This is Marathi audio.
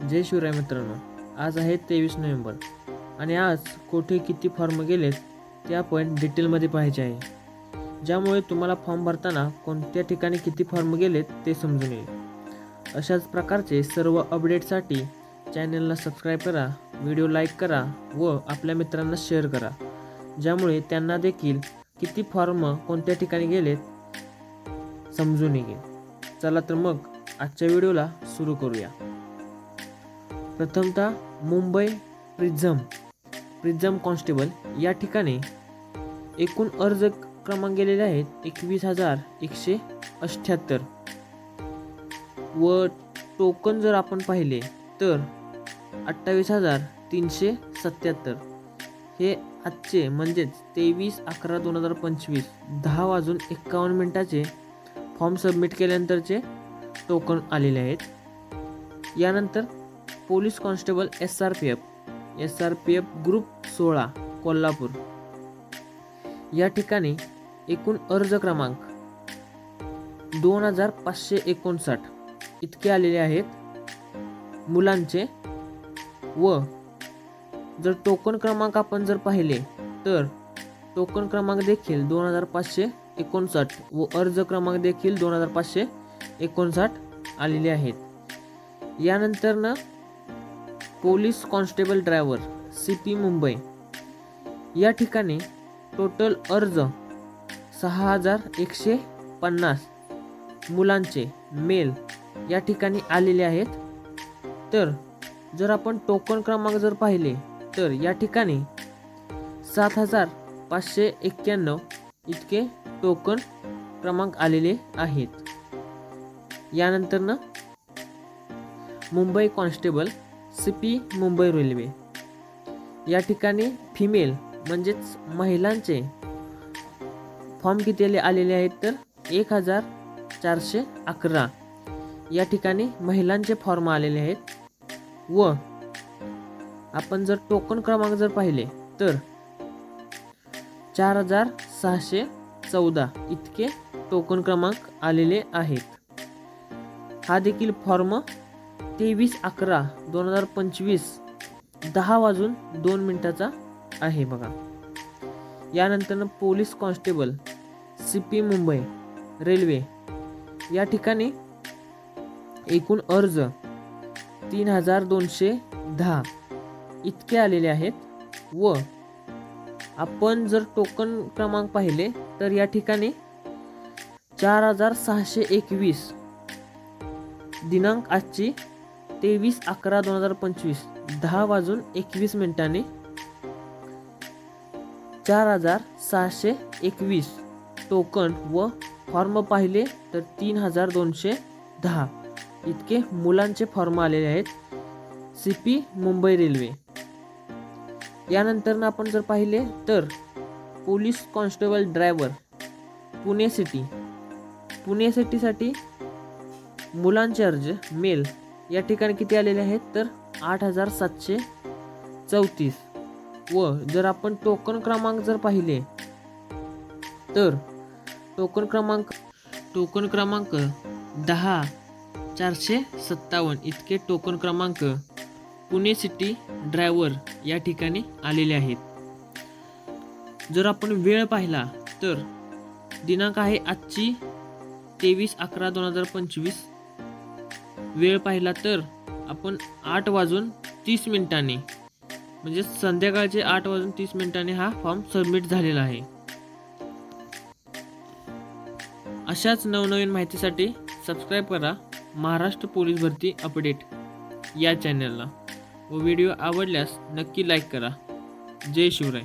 जय शिवराय मित्रांनो. आज आहे तेवीस नोव्हेंबर आणि आज कोठे किती फॉर्म गेलेत ते आपण डिटेलमध्ये पाहायचे आहे. ज्यामुळे तुम्हाला फॉर्म भरताना कोणत्या ठिकाणी किती फॉर्म गेलेत ते समजून येईल. अशाच प्रकारचे सर्व अपडेटसाठी चॅनलला सबस्क्राईब करा व्हिडिओ लाईक करा व आपल्या मित्रांना शेअर करा. ज्यामुळे त्यांना देखील किती फॉर्म कोणत्या ठिकाणी गेलेत समजून येईल. चला तर मग आजच्या व्हिडिओला सुरू करूया. प्रथमतः मुंबई प्रिझम प्रिझम कॉन्स्टेबल या ठिकाणी एकूण अर्ज क्रमांक गेलेले आहेत एकवीस हजार एकशे अठ्ठ्याहत्तर. व टोकन जर आपण पाहिले तर अठ्ठावीस हजार तीनशे सत्याहत्तर. हे आजचे म्हणजेच तेवीस अकरा दोन हजार पंचवीस दहा वाजून एक्कावन्न मिनटाचे फॉर्म सबमिट केल्यानंतरचे टोकन आलेले आहेत. यानंतर police constable S R P F S R P F group सोळा कोल्हापूर. या ठिकाणी एकूण अर्ज क्रमांक दोन हजार पाचशे एकोणसाठ. इतके आलेले आहेत मुलांचे व जर टोकन क्रमांक आपण जर पाहिले तर टोकन क्रमांक देखील दोन हजार पाचशे एकोणसाठ व अर्ज क्रमांक देखील दोन हजार पाचशे एकोणसाठ आलेले आहेत. यानंतरनं police constable driver C P Mumbai. या ठिकाणी टोटल अर्ज सहा हजार एकशे पन्नास मुलांचे मेल या ठिकाणी आलेले आहेत. तर जर आपण टोकन क्रमांक जर पाहिले तर या ठिकाणी सात हजार पाचशे एक्क्याण्णव इतके टोकन क्रमांक आलेले आहेत. यानंतरनं Mumbai constable CP Mumbai railway. या ठिकाणी फिमेल म्हणजेच महिलांचे फॉर्म कितीले आलेले आहेत तर एक हजार चारशे अकरा. या ठिकाणी महिलांचे फॉर्म आलेले आहेत. व आपण जर टोकन क्रमांक जर पाहिले तर चार हजार सहाशे चौदा इतके टोकन क्रमांक आलेले आहेत. हा देखील फॉर्म तेवीस अकरा दोन हजार पंचवीस दहा वाजून दोन मिनिटाचा आहे बघा. यानंतर police constable C P Mumbai railway या ठिकाणी एकूण अर्ज तीन हजार दोनशे दहा इतके आलेले आहेत व आपण जर टोकन क्रमांक पाहिले तर या ठिकाणी चार हजार सहाशे एकवीस दिनांक आजची तेवीस अकरा दोन हजार पंचवीस दहा वाजून एकवीस मिनिटांनी चार हजार सहाशे एकवीस टोकन व फॉर्म पाहिले तर तीन हजार दोनशे दहा. इतके मुलांचे फॉर्म आलेले आहेत सी पी मुंबई रेल्वे. यानंतर आपण जर पाहिले तर police constable driver Pune city. Pune सिटीसाठी मुलांचे अर्ज मेल या ठिकाणी किती आलेले आहेत? तर आठ हजार सातशे चौतीस. व जर आपण टोकन क्रमांक जर पाहिले तर टोकन क्रमांक टोकन क्रमांक दहा चारशे सत्तावन्न. इतके टोकन क्रमांक पुणे सिटी ड्रायव्हर या ठिकाणी आलेले आहेत. जर आपण वेळ पाहिला तर दिनांक आहे आजची तेवीस अकरा दोन हजार पंचवीस. वेळ पाहिला तर आपण आठ वाजून तीस मिनिटांनी म्हणजे संध्याकाळचे आठ वाजून तीस मिनिटांनी हा फॉर्म सबमिट झालेला आहे. अशाच नवनवीन माहितीसाठी सबस्क्राईब करा महाराष्ट्र पोलीस भरती अपडेट या चॅनलला. व व्हिडिओ आवडल्यास नक्की लाईक करा. जय शिवराय.